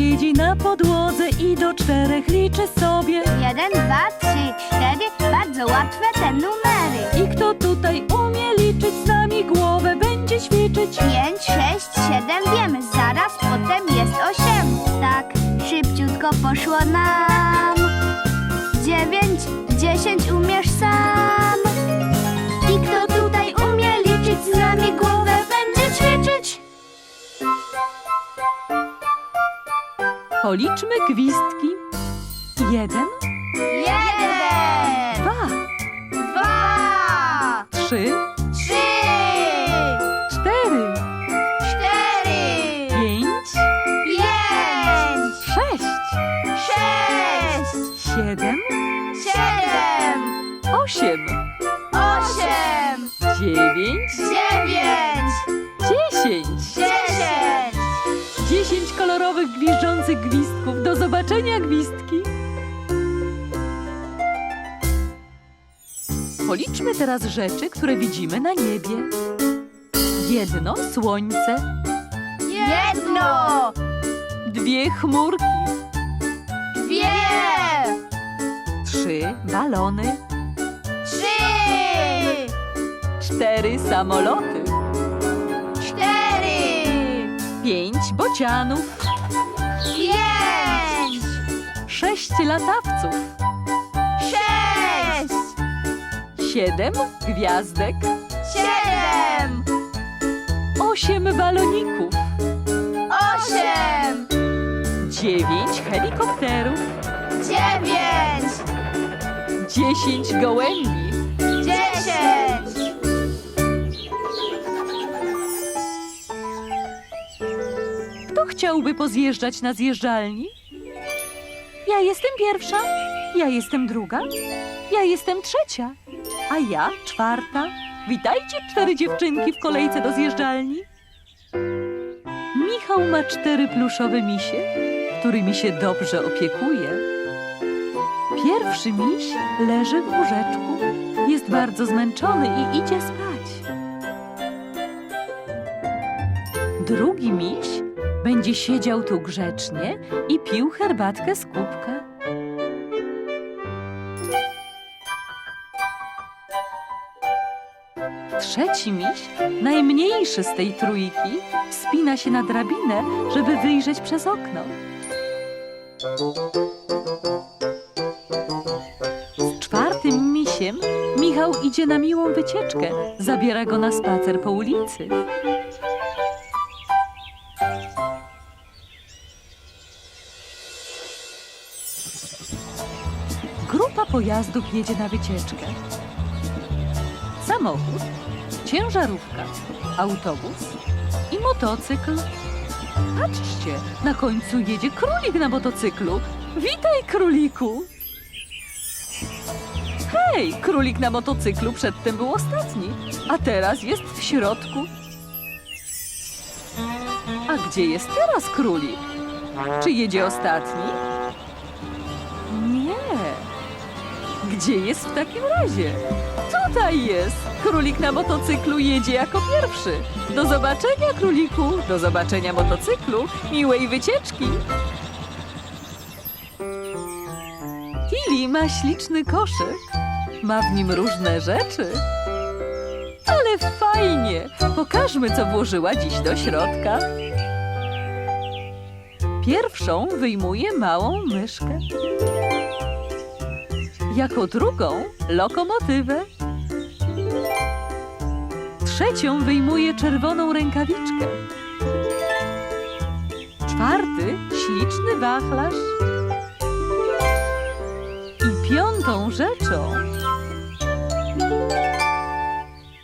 siedzi na podłodze i do czterech liczy sobie. Jeden, dwa, trzy, cztery, bardzo łatwe te numery. I kto tutaj umie liczyć z nami głowę będzie ćwiczyć. Pięć, sześć, siedem, wiemy, zaraz potem jest osiem. Tak, szybciutko poszło nam. Policzmy gwizdki. Jeden, Jeden, dwa, dwa, trzy, trzy, cztery, cztery, pięć, pięć, sześć, sześć, siedem, siedem, osiem, osiem, dziewięć, dziewięć, dziesięć. dziesięć. Dziesięć kolorowych gwizdzących zobaczenia, gwizdki. Policzmy teraz rzeczy, które widzimy na niebie. Jedno słońce, Jedno, dwie chmurki, dwie, trzy balony, trzy, cztery samoloty, cztery, pięć bocianów, sześć latawców, sześć, siedem gwiazdek, siedem, osiem baloników, osiem, dziewięć helikopterów, dziewięć, dziesięć gołębi. dziesięć. Kto chciałby pozjeżdżać na zjeżdżalni? Ja jestem pierwsza, ja jestem druga, ja jestem trzecia, a ja czwarta. Witajcie, cztery dziewczynki w kolejce do zjeżdżalni. Michał ma cztery pluszowe misie, którymi się dobrze opiekuje. Pierwszy miś leży w łóżeczku, jest bardzo zmęczony i idzie spać. Drugi miś będzie siedział tu grzecznie i pił herbatkę z kubka. Trzeci miś, najmniejszy z tej trójki, wspina się na drabinę, żeby wyjrzeć przez okno. Z czwartym misiem Michał idzie na miłą wycieczkę, zabiera go na spacer po ulicy. Pojazdów jedzie na wycieczkę. Samochód, ciężarówka, autobus i motocykl. Patrzcie, na końcu jedzie królik na motocyklu. Witaj, króliku! Hej, królik na motocyklu przedtem był ostatni, a teraz jest w środku. A gdzie jest teraz królik? Czy jedzie ostatni? Gdzie jest w takim razie? Tutaj jest! Królik na motocyklu jedzie jako pierwszy. Do zobaczenia, króliku! Do zobaczenia motocyklu! Miłej wycieczki! Tilly ma śliczny koszyk. Ma w nim różne rzeczy. Ale fajnie! Pokażmy, co włożyła dziś do środka. Pierwszą wyjmuje małą myszkę. Jako drugą lokomotywę. Trzecią wyjmuje czerwoną rękawiczkę. Czwarty śliczny wachlarz. I piątą rzeczą,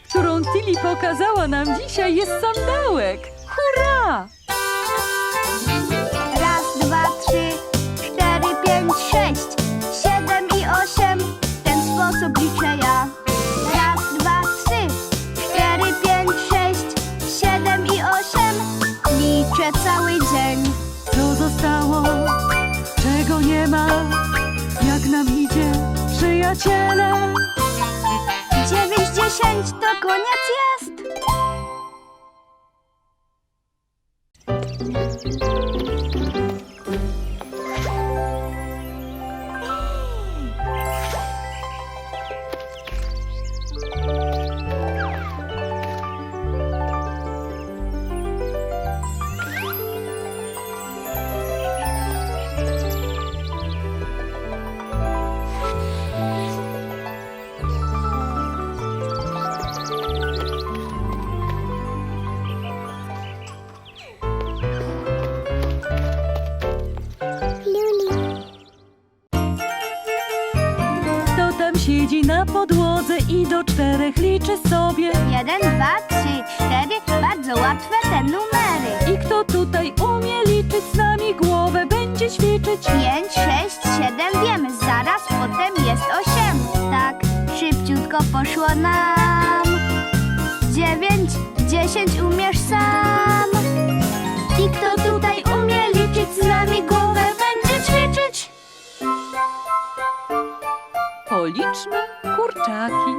którą Tilly pokazała nam dzisiaj, jest sandałek. Przyjaciele? Dziewięć, dziesięć, to koniec jest. na nam. Dziewięć, dziesięć, umiesz sam. I kto tutaj umie liczyć z nami głowę będzie ćwiczyć. Policzmy kurczaki.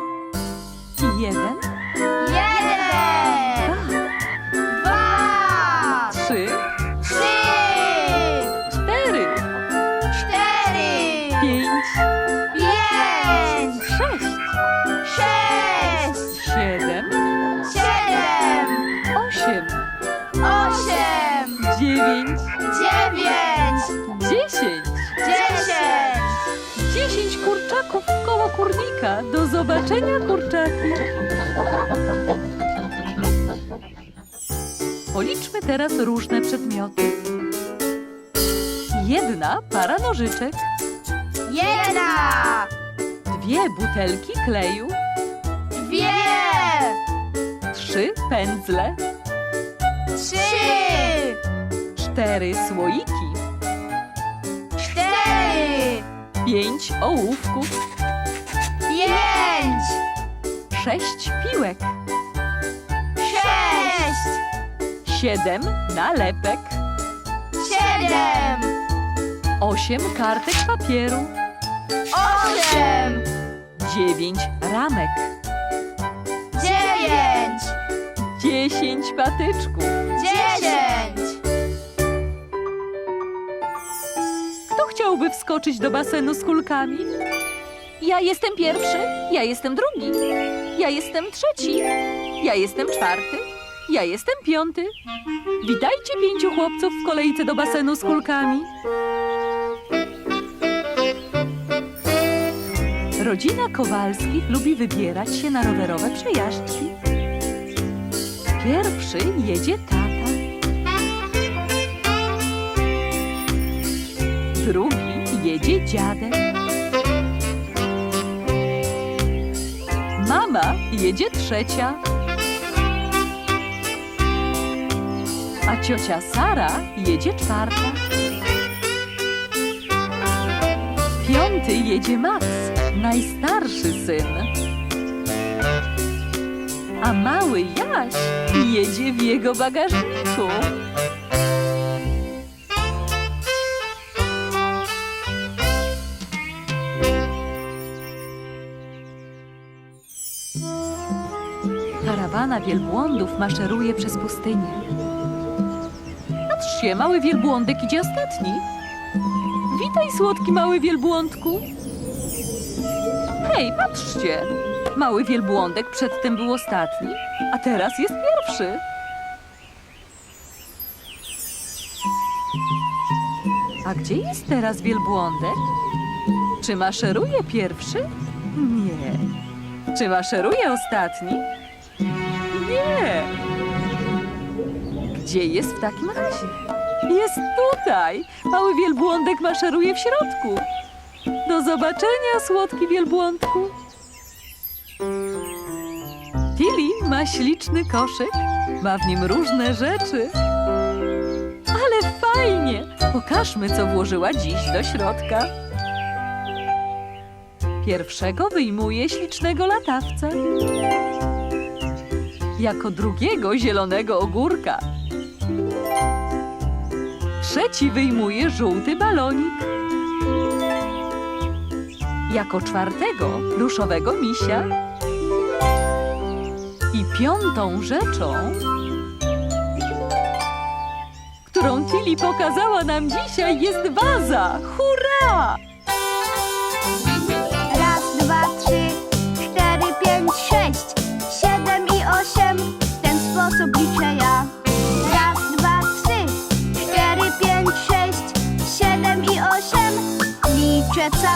Jeden, kurnika. Do zobaczenia, kurczaki. Policzmy teraz różne przedmioty. Jedna para nożyczek, Jedna, dwie butelki kleju, dwie, trzy pędzle, trzy, cztery słoiki, cztery, pięć ołówków, pięć, sześć piłek, sześć, siedem nalepek, siedem, osiem kartek papieru, osiem, dziewięć ramek, dziewięć, dziesięć patyczków. dziesięć. Kto chciałby wskoczyć do basenu z kulkami? Ja jestem pierwszy, ja jestem drugi, ja jestem trzeci, ja jestem czwarty, ja jestem piąty. Witajcie pięciu chłopców w kolejce do basenu z kulkami. Rodzina Kowalskich lubi wybierać się na rowerowe przejażdżki. Pierwszy jedzie tata. Drugi jedzie dziadek. Mama jedzie trzecia. A ciocia Sara jedzie czwarta. Piąty jedzie Max, najstarszy syn. A mały Jaś jedzie w jego bagażniku. Karawana wielbłądów maszeruje przez pustynię. Patrzcie, mały wielbłądek idzie ostatni. Witaj, słodki mały wielbłądku. Hej, patrzcie! Mały wielbłądek przedtem był ostatni, a teraz jest pierwszy. A gdzie jest teraz wielbłądek? Czy maszeruje pierwszy? Nie. Czy maszeruje ostatni? Nie. Gdzie jest w takim razie? Jest tutaj. Mały wielbłądek maszeruje w środku. Do zobaczenia, słodki wielbłądku. Tilly ma śliczny koszyk. Ma w nim różne rzeczy. Ale fajnie. Pokażmy, co włożyła dziś do środka. Pierwszego wyjmuje ślicznego latawca. Jako drugiego zielonego ogórka. Trzeci wyjmuje żółty balonik. Jako czwartego pluszowego misia. I piątą rzeczą, którą Tilly pokazała nam dzisiaj, jest waza. Hurra!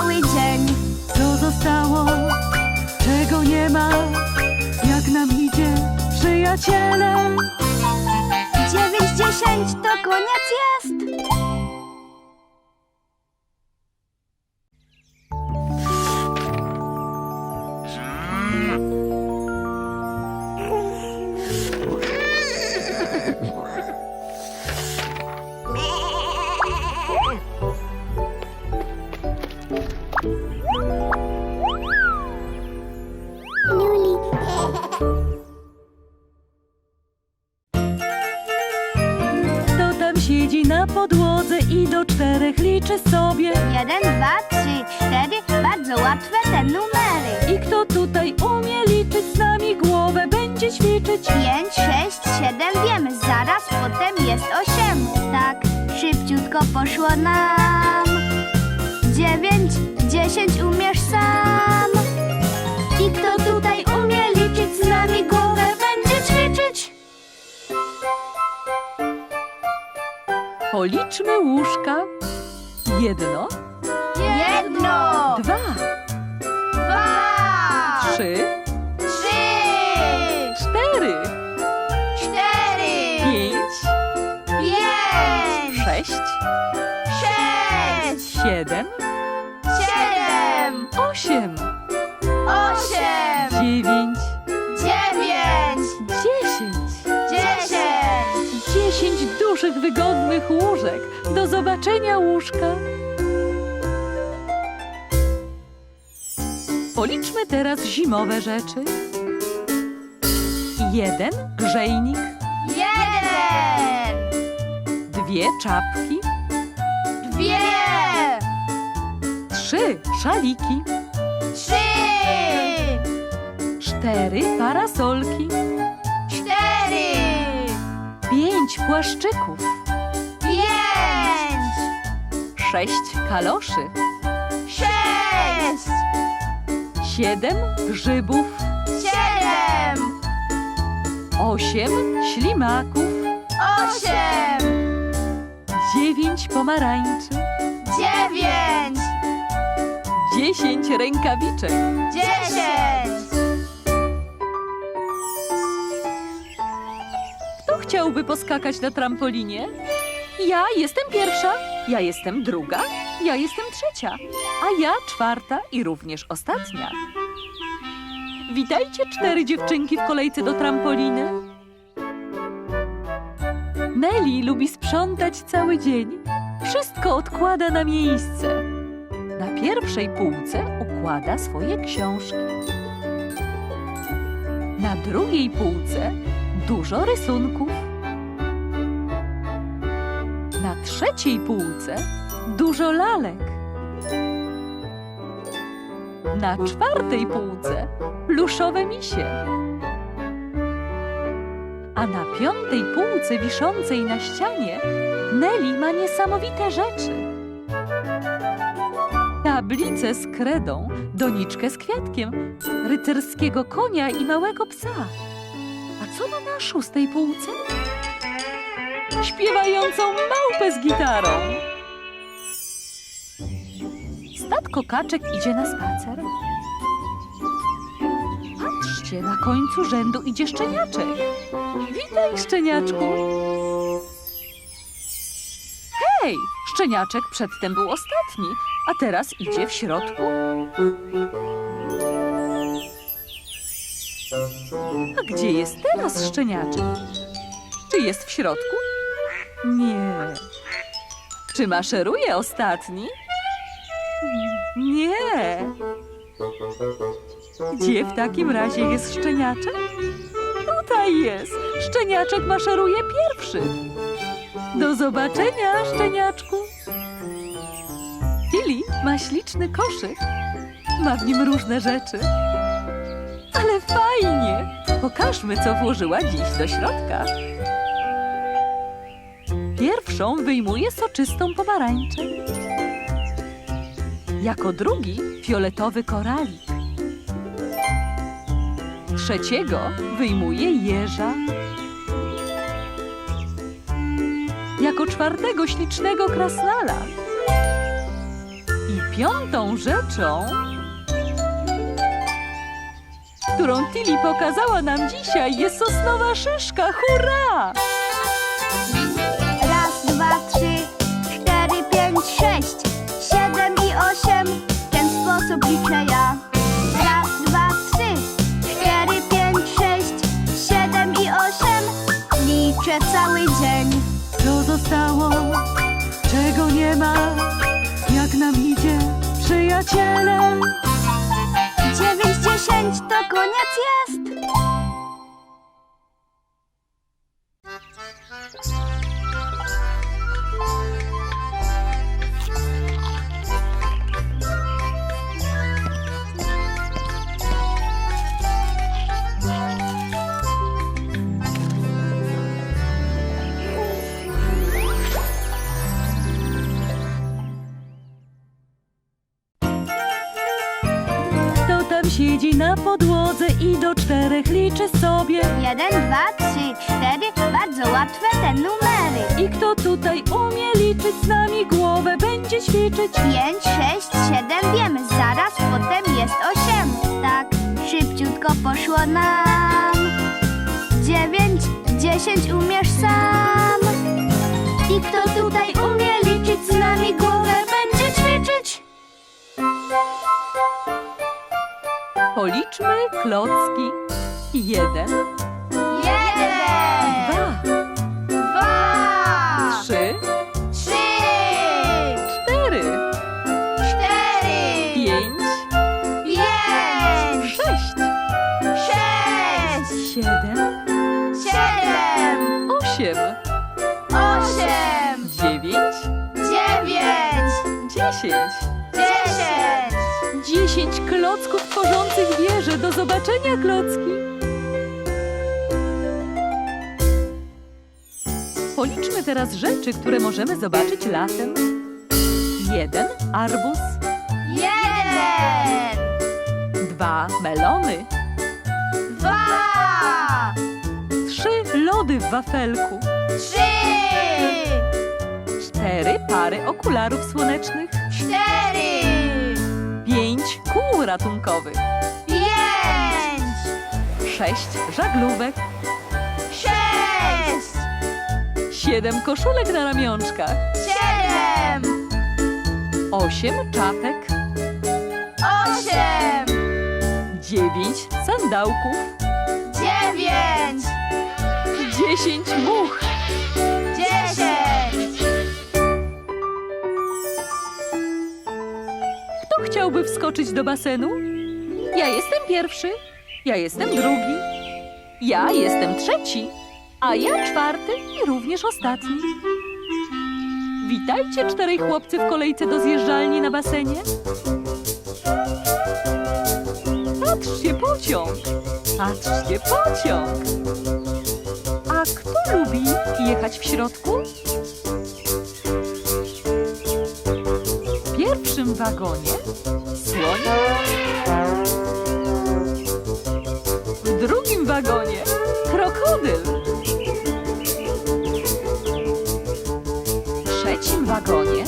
Cały dzień. Co zostało, czego nie ma, jak nam idzie, przyjaciele? Dziewięć, dziesięć to koniec jest. Podłodze i do czterech liczy sobie. Jeden, dwa, trzy, cztery, bardzo łatwe te numery. I kto tutaj umie liczyć z nami głowę będzie ćwiczyć. Pięć, sześć, siedem, wiemy, zaraz potem jest osiem. Tak, szybciutko poszło nam. Dziewięć, dziesięć, umiesz sam. I kto tutaj umie liczyć z nami głowę Policzmy łóżka. Jedno, Jedno, dwa, dwa, trzy, trzy, cztery, cztery, pięć, pięć, sześć, wygodnych łóżek. Do zobaczenia, łóżka. Policzmy teraz zimowe rzeczy. Jeden grzejnik, Jeden, dwie czapki, dwie, trzy szaliki, trzy, cztery parasolki, cztery, pięć płaszczyków, sześć kaloszy, sześć, siedem grzybów, siedem, osiem ślimaków, osiem, dziewięć pomarańczy, dziewięć, dziesięć rękawiczek. dziesięć. Kto chciałby poskakać na trampolinie? Ja jestem pierwsza, ja jestem druga, ja jestem trzecia, a ja czwarta i również ostatnia. Witajcie cztery dziewczynki w kolejce do trampoliny. Nelly lubi sprzątać cały dzień. Wszystko odkłada na miejsce. Na pierwszej półce układa swoje książki. Na drugiej półce dużo rysunków. Trzeciej półce dużo lalek. Na czwartej półce pluszowe misie. A na piątej półce wiszącej na ścianie Nelly ma niesamowite rzeczy. Tablicę z kredą, doniczkę z kwiatkiem, rycerskiego konia i małego psa. A co ma na szóstej półce? Śpiewającą małpę z gitarą. Statko kaczek idzie na spacer. Patrzcie, na końcu rzędu idzie szczeniaczek. Witaj, szczeniaczku. Hej, szczeniaczek przedtem był ostatni, a teraz idzie w środku. A gdzie jest teraz szczeniaczek? Czy jest w środku? Nie. Czy maszeruje ostatni? Nie. Gdzie w takim razie jest szczeniaczek? Tutaj jest. Szczeniaczek maszeruje pierwszy. Do zobaczenia, szczeniaczku. Tilly ma śliczny koszyk. Ma w nim różne rzeczy. Ale fajnie! Pokażmy, co włożyła dziś do środka. Pierwszą wyjmuje soczystą pomarańczę. Jako drugi fioletowy koralik. Trzeciego wyjmuje jeża. Jako czwartego ślicznego krasnala. I piątą rzeczą, którą Tilly pokazała nam dzisiaj, jest sosnowa szyszka. Hurra! Liczę ja. Raz, dwa, trzy, cztery, pięć, sześć, siedem i osiem. Liczę cały dzień. Co zostało, czego nie ma, jak nam idzie, przyjaciele? Dziewięć, dziesięć to koniec jest. Podłodze i do czterech liczy sobie. Jeden, dwa, trzy, cztery. Bardzo łatwe te numery. I kto tutaj umie liczyć z nami głowę będzie ćwiczyć. Pięć, sześć, siedem, wiemy. Zaraz potem jest osiem. Tak, szybciutko poszło nam. Dziewięć, dziesięć, umiesz sam. I kto tutaj umie liczyć z nami głowę Policzmy klocki. Jeden, Jeden, klocków tworzących wieżę. Do zobaczenia, klocki. Policzmy teraz rzeczy, które możemy zobaczyć latem. Jeden arbuz, Jeden, dwa melony, dwa, trzy lody w wafelku, trzy, cztery pary okularów słonecznych, cztery, pięć kół ratunkowych, pięć, sześć żaglówek, sześć, siedem koszulek na ramionczkach, siedem, osiem czapek, osiem, dziewięć sandałków, dziewięć, dziesięć much. dziesięć. Chciałby wskoczyć do basenu? Ja jestem pierwszy, ja jestem drugi, ja jestem trzeci, a ja czwarty i również ostatni. Witajcie, czterej chłopcy w kolejce do zjeżdżalni na basenie. Patrzcie, pociąg! Patrzcie, pociąg! A kto lubi jechać w środku? Wagonie słoń. W drugim wagonie krokodyl. W trzecim wagonie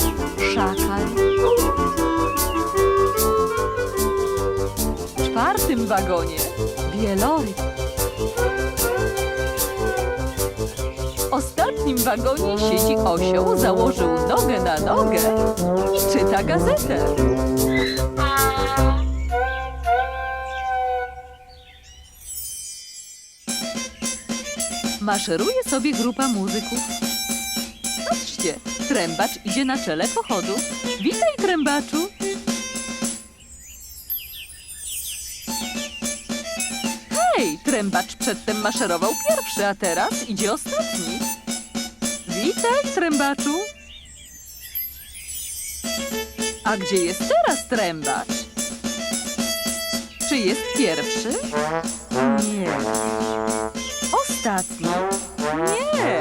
szakal. W czwartym wagonie wieloryb. W ostatnim wagonie siedzi osioł, założył nogę na nogę i czyta gazetę. Maszeruje sobie grupa muzyków. Patrzcie, trębacz idzie na czele pochodu. Witaj, trębaczu. Hej, trębacz przedtem maszerował pierwszy, a teraz idzie ostatni. Witaj, trębaczu. A gdzie jest teraz trębacz? Czy jest pierwszy? Nie. Ostatni? Nie.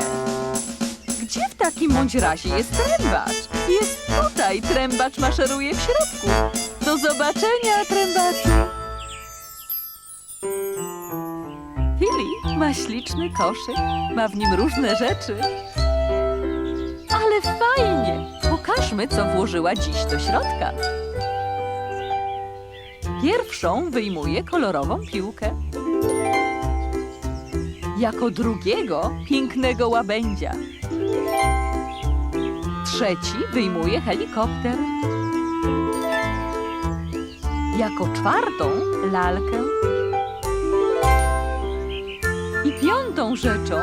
Gdzie w takim bądź razie jest trębacz? Jest tutaj, trębacz maszeruje w środku. Do zobaczenia, trębaczu. Ma śliczny koszyk, ma w nim różne rzeczy. Fajnie! Pokażmy, co włożyła dziś do środka. Pierwszą wyjmuje kolorową piłkę. Jako drugiego pięknego łabędzia. Trzeci wyjmuje helikopter. Jako czwartą lalkę. I piątą rzeczą,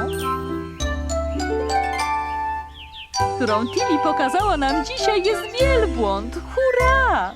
którą Tilly pokazała nam dzisiaj, jest wielbłąd. Hurra!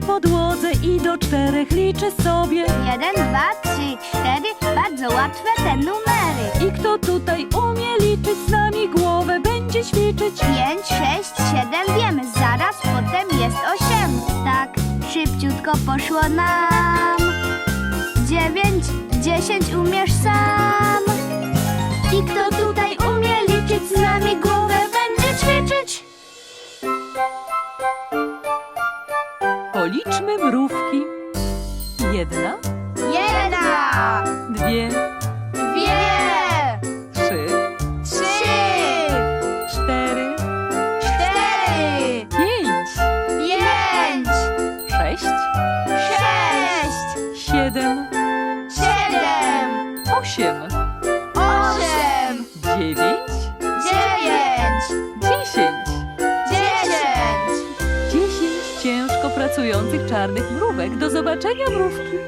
Na podłodze i do czterech liczy sobie. Jeden, dwa, trzy, cztery. Bardzo łatwe te numery. I kto tutaj umie liczyć z nami głowę będzie ćwiczyć. Pięć, sześć, siedem, wiemy. Zaraz potem jest osiem. Tak, szybciutko poszło nam. Dziewięć, dziesięć, umiesz sam. I kto tutaj umie liczyć z nami głowę Policzmy mrówki. Jedna, Jedna, dwie, dwie, trzy, trzy, cztery, cztery, pięć, pięć, sześć, sześć, siedem, siedem, osiem, ciężko pracujących czarnych mrówek. Do zobaczenia, mrówki.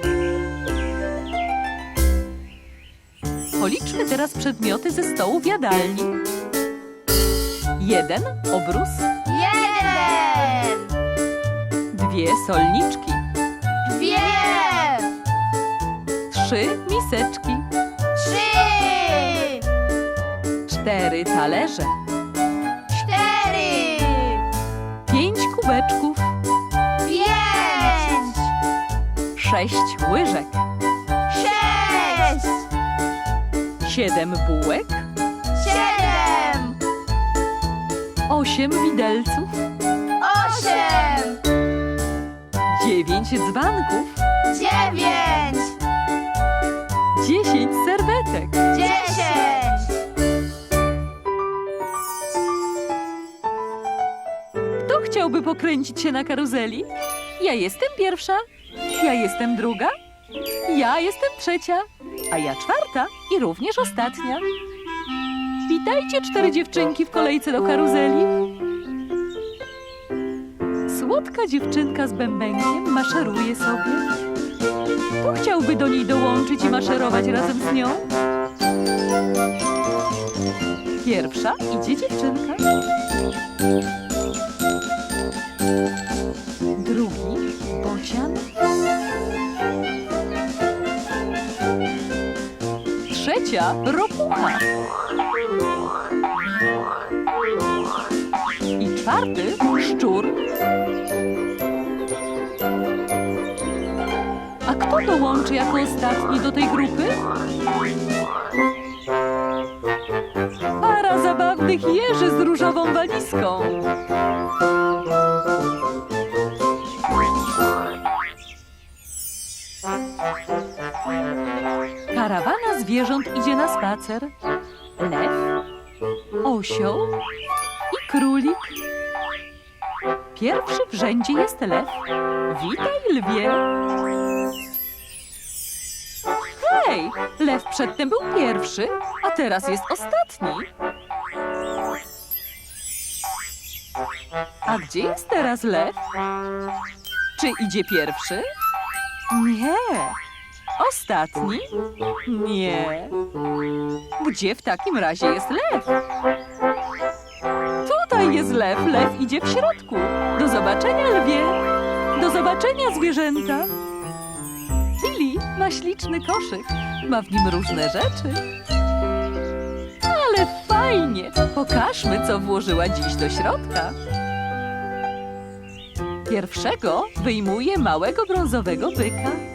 Policzmy teraz przedmioty ze stołu w jadalni. Jeden obrus, Jeden, dwie solniczki, dwie, trzy miseczki, trzy, cztery talerze, cztery, pięć kubeczków, sześć łyżek, sześć, siedem bułek, siedem, osiem widelców, osiem, dziewięć dzbanków, dziewięć, dziesięć serwetek. dziesięć. Kto chciałby pokręcić się na karuzeli? Ja jestem pierwsza, ja jestem druga, ja jestem trzecia, a ja czwarta i również ostatnia. Witajcie cztery dziewczynki w kolejce do karuzeli. Słodka dziewczynka z bębenkiem maszeruje sobie. Kto chciałby do niej dołączyć i maszerować razem z nią? Pierwsza idzie dziewczynka. Trzecia ropucha. I czwarty szczur. A kto dołączy jako ostatni do tej grupy? Para zabawnych jeży z różową walizką. Karawana zwierząt idzie na spacer. Lew, osioł i królik. Pierwszy w rzędzie jest lew. Witaj, lwie. Hej, lew przedtem był pierwszy, a teraz jest ostatni. A gdzie jest teraz lew? Czy idzie pierwszy? Nie. Ostatni? Nie. Gdzie w takim razie jest lew? Tutaj jest lew. Lew idzie w środku. Do zobaczenia, lwie. Do zobaczenia, zwierzęta. Billy ma śliczny koszyk. Ma w nim różne rzeczy. Ale fajnie. Pokażmy, co włożyła dziś do środka. Pierwszego wyjmuje małego brązowego byka.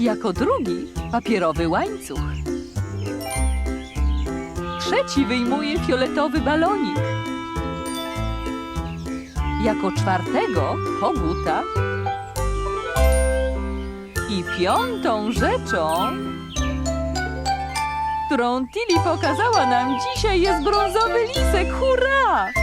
Jako drugi papierowy łańcuch. Trzeci wyjmuje fioletowy balonik. Jako czwartego koguta. I piątą rzeczą, którą Tilly pokazała nam dzisiaj, jest brązowy lisek. Hurra!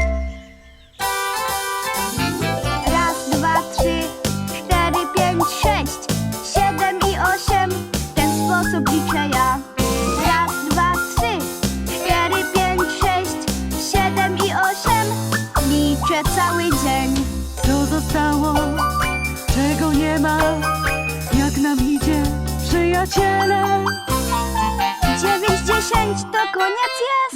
Co zostało, czego nie ma, jak nam idzie, przyjaciele? Dziewięć, dziesięć to koniec jest.